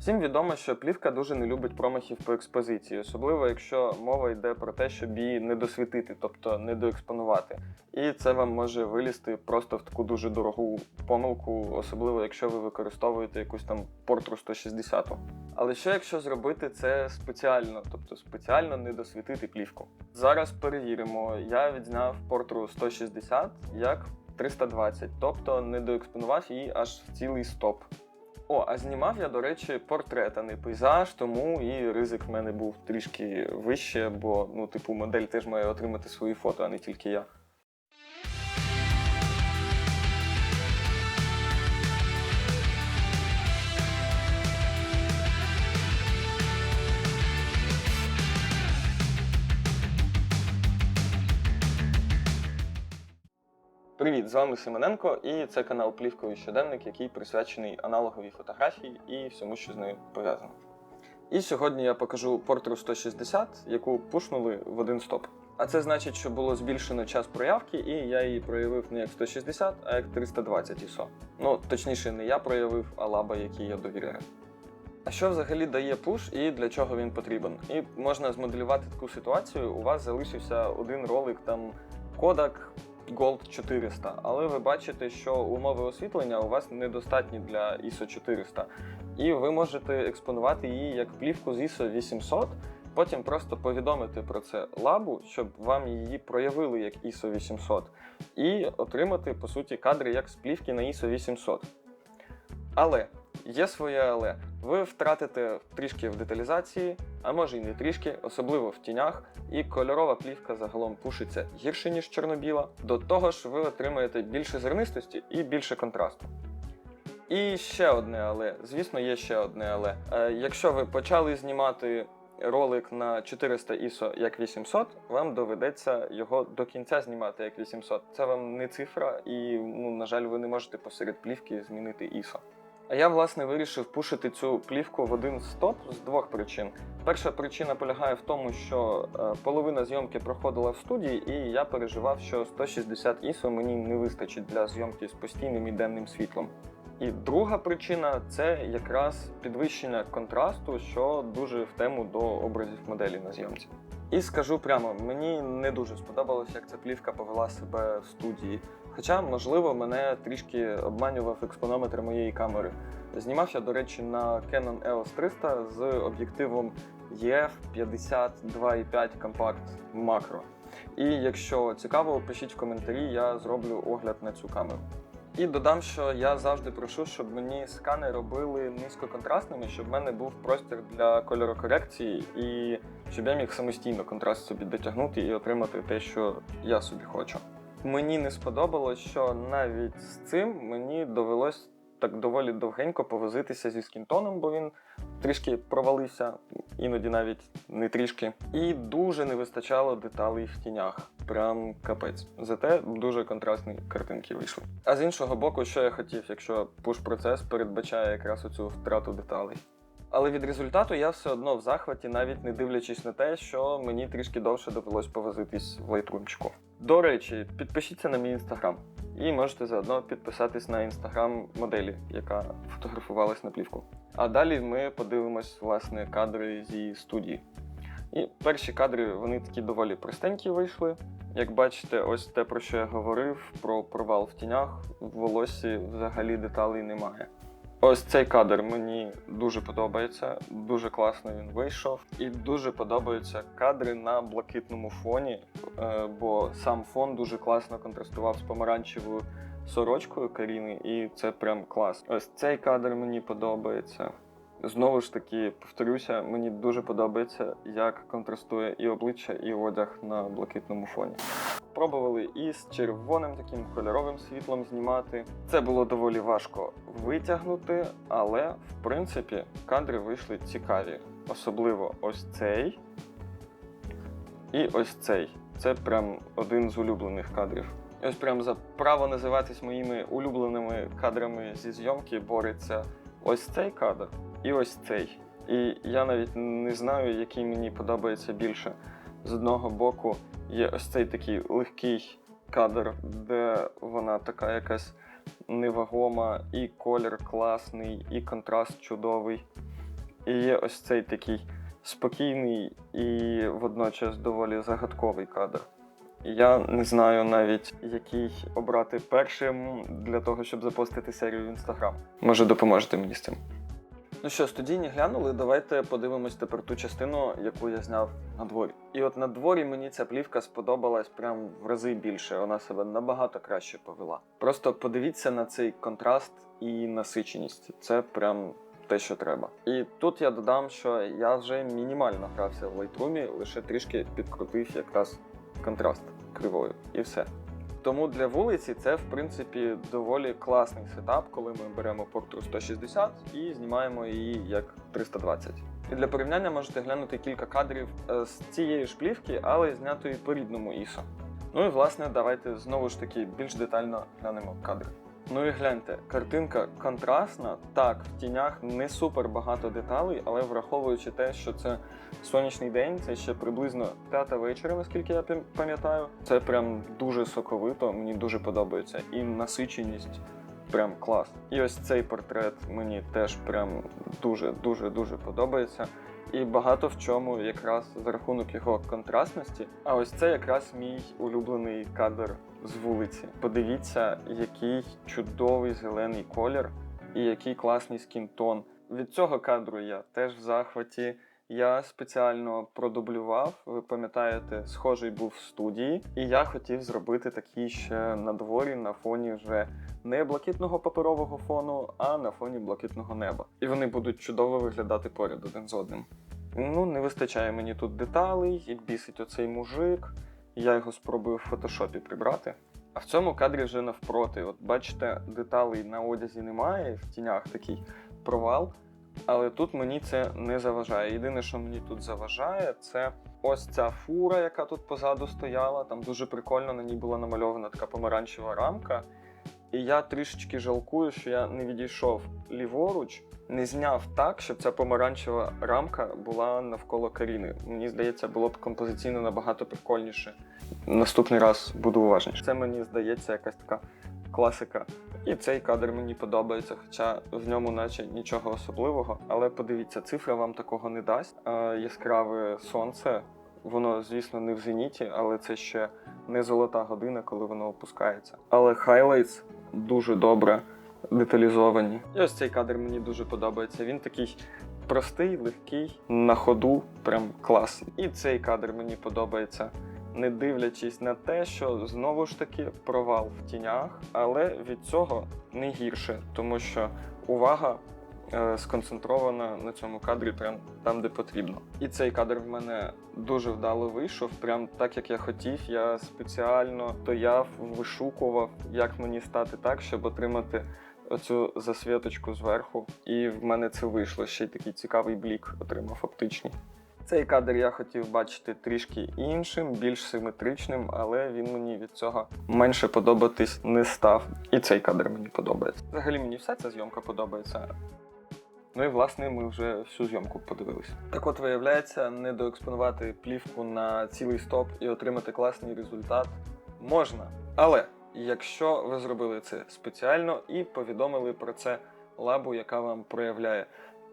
Всім відомо, що плівка дуже не любить промахів по експозиції, особливо якщо мова йде про те, щоб її не досвітити, тобто не доекспонувати. І це вам може вилізти просто в таку дуже дорогу помилку, особливо якщо ви використовуєте якусь там портру 160. Але що якщо зробити це спеціально, тобто спеціально не досвітити плівку? Зараз перевіримо. Я відзняв портру 160 як 320, тобто не доекспонував її аж в цілий стоп. О, а знімав я, до речі, портрет, а не пейзаж, тому і ризик в мене був трішки вище, бо ну, типу, модель теж має отримати свої фото, а не тільки я. Привіт, з вами Семененко, і це канал Плівковий щоденник, який присвячений аналоговій фотографії і всьому, що з нею пов'язано. І сьогодні я покажу портру 160, яку пушнули в один стоп. А це значить, що було збільшено час проявки, і я її проявив не як 160, а як 320 ISO. Ну, точніше, не я проявив, а лаба, якій я довіряю. А що взагалі дає пуш і для чого він потрібен? І можна змоделювати таку ситуацію. У вас залишився один ролик там Kodak Gold 400, але ви бачите, що умови освітлення у вас недостатні для ISO 400, і ви можете експонувати її як плівку з ISO 800, потім просто повідомити про це лабу, щоб вам її проявили як ISO 800, і отримати по суті кадри як з плівки на ISO 800. Але є своє але. Ви втратите трішки в деталізації, а може й не трішки, особливо в тінях, і кольорова плівка загалом пушиться гірше, ніж чорно-біла. До того ж, ви отримаєте більше зернистості і більше контрасту. І ще одне але. Звісно, є ще одне але. Е, якщо ви почали знімати ролик на 400 ISO як 800, вам доведеться його до кінця знімати як 800. Це вам не цифра, і, ну, на жаль, ви не можете посеред плівки змінити ISO. А я власне вирішив пушити цю плівку в один стоп з двох причин. Перша причина полягає в тому, що е, половина зйомки проходила в студії, і я переживав, що 160 ISO мені не вистачить для зйомки з постійним і денним світлом. І друга причина це якраз підвищення контрасту, що дуже в тему до образів моделі на зйомці. І скажу прямо, мені не дуже сподобалось, як ця плівка повела себе в студії. Хоча, можливо, мене трішки обманював експонометр моєї камери. Знімав я, до речі, на Canon EOS 300 з об'єктивом EF 52,5 компакт макро. І якщо цікаво, пишіть в коментарі, я зроблю огляд на цю камеру. І додам, що я завжди прошу, щоб мені скани робили низькоконтрастними, щоб в мене був простір для кольорокорекції і щоб я міг самостійно контраст собі дотягнути і отримати те, що я собі хочу. Мені не сподобалось, що навіть з цим мені довелось так доволі довгенько повозитися зі скінтоном, бо він трішки провалився, іноді навіть не трішки. І дуже не вистачало деталей в тінях. Прям капець. Зате дуже контрастні картинки вийшли. А з іншого боку, що я хотів, якщо пуш-процес передбачає якраз оцю втрату деталей. Але від результату я все одно в захваті, навіть не дивлячись на те, що мені трішки довше довелось повозитись в лайтрумчику. До речі, підпишіться на мій інстаграм. І можете заодно підписатись на інстаграм моделі, яка фотографувалась на плівку. А далі ми подивимось власне кадри зі студії. І перші кадри вони такі доволі простенькі вийшли. Як бачите, ось те, про що я говорив, про провал в тінях, в волосі взагалі деталей немає. Ось цей кадр мені дуже подобається, дуже класно він вийшов. І дуже подобаються кадри на блакитному фоні, е, бо сам фон дуже класно контрастував з помаранчевою сорочкою Каріни, і це прям клас. Ось цей кадр мені подобається. Знову ж таки, повторюся, мені дуже подобається, як контрастує і обличчя, і одяг на блакитному фоні. Пробували і з червоним таким кольоровим світлом знімати. Це було доволі важко витягнути, але в принципі кадри вийшли цікаві. Особливо ось цей і ось цей. Це прям один з улюблених кадрів. Ось прям за право називатись моїми улюбленими кадрами зі зйомки бореться ось цей кадр і ось цей. І я навіть не знаю, який мені подобається більше. З одного боку є ось цей такий легкий кадр, де вона така якась невагома, і колір класний, і контраст чудовий. І є ось цей такий спокійний і водночас доволі загадковий кадр. Я не знаю навіть, який обрати першим для того, щоб запостити серію в інстаграм. Може, допоможете мені з цим. Ну що, студійні глянули, давайте подивимось тепер ту частину, яку я зняв на дворі. І от на дворі мені ця плівка сподобалась прям в рази більше. Вона себе набагато краще повела. Просто подивіться на цей контраст і насиченість. Це прям те, що треба. І тут я додам, що я вже мінімально грався в Lightroom, лише трішки підкрутив якраз контраст кривою, і все. Тому для вулиці це, в принципі, доволі класний сетап, коли ми беремо портру 160 і знімаємо її як 320. І для порівняння можете глянути кілька кадрів е, з цієї ж плівки, але знятої по рідному ISO. Ну і власне, давайте знову ж таки більш детально глянемо кадри. Ну і гляньте, картинка контрастна. Так, в тінях не супер багато деталей, але враховуючи те, що це сонячний день, це ще приблизно п'ята вечора, наскільки я пам'ятаю. Це прям дуже соковито, мені дуже подобається. І насиченість прям клас. І ось цей портрет мені теж прям дуже дуже дуже подобається. І багато в чому якраз за рахунок його контрастності. А ось це якраз мій улюблений кадр з вулиці. Подивіться, який чудовий зелений колір і який класний скінтон. Від цього кадру я теж в захваті. Я спеціально продублював. Ви пам'ятаєте, схожий був в студії, і я хотів зробити такий ще на дворі на фоні вже не блакитного паперового фону, а на фоні блакитного неба. І вони будуть чудово виглядати поряд один з одним. Ну, не вистачає мені тут деталей, як бісить оцей мужик. Я його спробую в фотошопі прибрати. А в цьому кадрі вже навпроти. От бачите, деталей на одязі немає, в тінях такий провал. Але тут мені це не заважає. Єдине, що мені тут заважає, це ось ця фура, яка тут позаду стояла. Там дуже прикольно на ній була намальована така помаранчева рамка. І я трішечки жалкую, що я не відійшов ліворуч, не зняв так, щоб ця помаранчева рамка була навколо Каріни. Мені здається, було б композиційно набагато прикольніше. Наступний раз буду уважніше. Це мені здається якась така класика. І цей кадр мені подобається, хоча в ньому наче нічого особливого. Але подивіться, цифра вам такого не дасть. Е, яскраве сонце, воно, звісно, не в зеніті, але це ще не золота година, коли воно опускається. Але хайлайтс дуже добре деталізовані. І ось цей кадр мені дуже подобається. Він такий простий, легкий, на ходу, прям клас. І цей кадр мені подобається. Не дивлячись на те, що знову ж таки провал в тінях, але від цього не гірше, тому що увага е, сконцентрована на цьому кадрі, прям там, де потрібно. І цей кадр в мене дуже вдало вийшов, прям так як я хотів. Я спеціально стояв, вишукував, як мені стати так, щоб отримати оцю засвіточку зверху. І в мене це вийшло. Ще й такий цікавий блік отримав оптичний. Цей кадр я хотів бачити трішки іншим, більш симетричним, але він мені від цього менше подобатись не став. І цей кадр мені подобається. Взагалі мені вся ця зйомка подобається. Ну і власне ми вже всю зйомку подивилися. Так от виявляється, не доекспонувати плівку на цілий стоп і отримати класний результат можна. Але якщо ви зробили це спеціально і повідомили про це лабу, яка вам проявляє,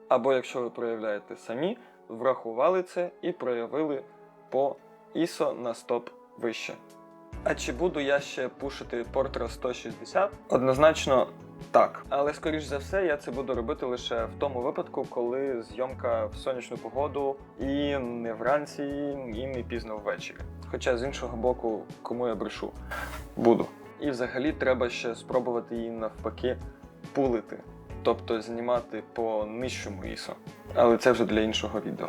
або якщо ви проявляєте самі, врахували це і проявили по ISO на стоп вище. А чи буду я ще пушити Portra 160? Однозначно так. Але скоріш за все я це буду робити лише в тому випадку, коли зйомка в сонячну погоду і не вранці, і не пізно ввечері. Хоча з іншого боку, кому я брешу, буду. І взагалі треба ще спробувати її навпаки пулити, тобто знімати по нижчому ISO. Але це вже для іншого відео.